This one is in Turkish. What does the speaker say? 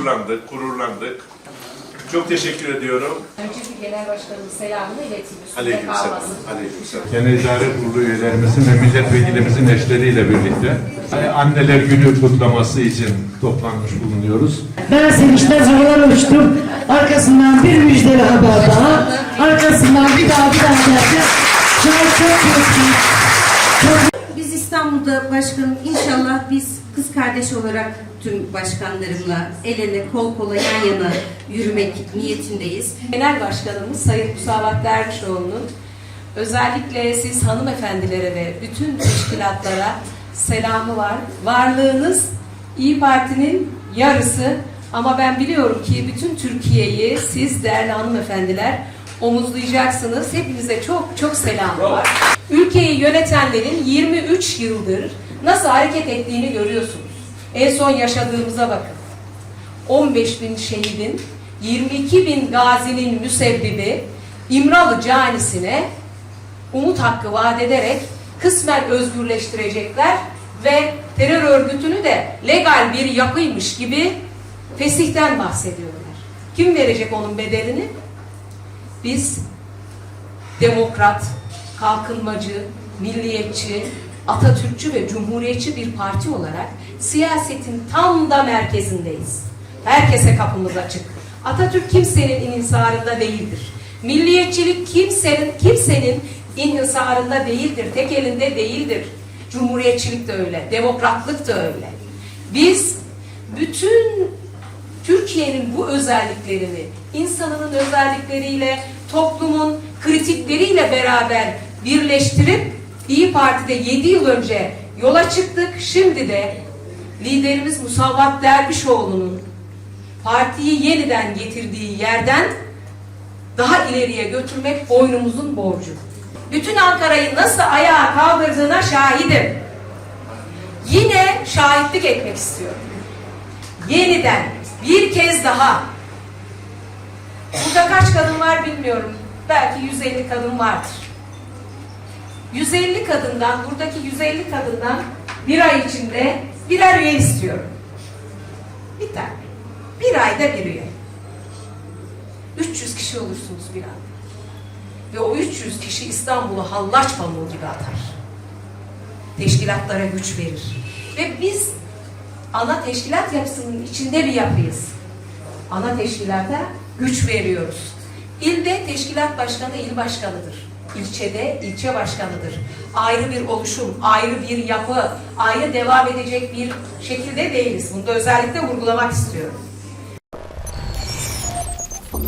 onurlandık, gururlandık. Çok teşekkür ediyorum. Önceki genel başkanımız selamını iletin. Üstünde Aleykümselam. Aleykümselam. Genel İdare Kurulu üyelerimizin ve milletvekilimizin eşleriyle birlikte e, anneler günü kutlaması için toplanmış bulunuyoruz. Ben sevinçten havalar uçtum. Arkasından bir müjdeli haber daha. Arkasından bir daha bir daha derken an çok mutluyum. Biz İstanbul'da başkanım inşallah biz kız kardeş olarak tüm başkanlarımla el ele kol kola yan yana yürümek niyetindeyiz. Genel Başkanımız Sayın Musavat Dervişoğlu'nun özellikle siz hanımefendilere ve bütün teşkilatlara selamı var. Varlığınız İyi Parti'nin yarısı ama ben biliyorum ki bütün Türkiye'yi siz değerli hanımefendiler omuzlayacaksınız. Hepinize çok çok selam var. Ülkeyi yönetenlerin 23 yıldır nasıl hareket ettiğini görüyorsunuz. En son yaşadığımıza bakın. 15 bin şehidin, 22 bin gazinin müsebbibi İmralı canisine umut hakkı vaat ederek kısmen özgürleştirecekler ve terör örgütünü de legal bir yapıymış gibi fesihten bahsediyorlar. Kim verecek onun bedelini? Biz demokrat, kalkınmacı, milliyetçi, Atatürkçü ve cumhuriyetçi bir parti olarak siyasetin tam da merkezindeyiz. Herkese kapımız açık. Atatürk kimsenin inhisarında değildir. Milliyetçilik kimsenin kimsenin inhisarında değildir. Tek elinde değildir. Cumhuriyetçilik de öyle, demokratlık da öyle. Biz bütün Türkiye'nin bu özelliklerini insanının özellikleriyle, toplumun kritikleriyle beraber birleştirip İyi Parti'de 7 yıl önce yola çıktık. Şimdi de liderimiz Musavat Dervişoğlu'nun partiyi yeniden getirdiği yerden daha ileriye götürmek boynumuzun borcu. Bütün Ankara'yı nasıl ayağa kaldırdığına şahidim. Yine şahitlik etmek istiyorum yeniden bir kez daha burada kaç kadın var bilmiyorum. Belki 150 kadın vardır. 150 kadından, buradaki 150 kadından bir ay içinde birer üye istiyorum. Bir tane. Bir ayda bir üye. 300 kişi olursunuz bir anda. Ve o 300 kişi İstanbul'u hallaç pamuğu gibi atar. Teşkilatlara güç verir. Ve biz ana teşkilat yapısının içinde bir yapıyız. Ana teşkilata güç veriyoruz. İlde teşkilat başkanı il başkanıdır. İlçede ilçe başkanıdır. Ayrı bir oluşum, ayrı bir yapı, ayrı devam edecek bir şekilde değiliz. Bunu da özellikle vurgulamak istiyorum.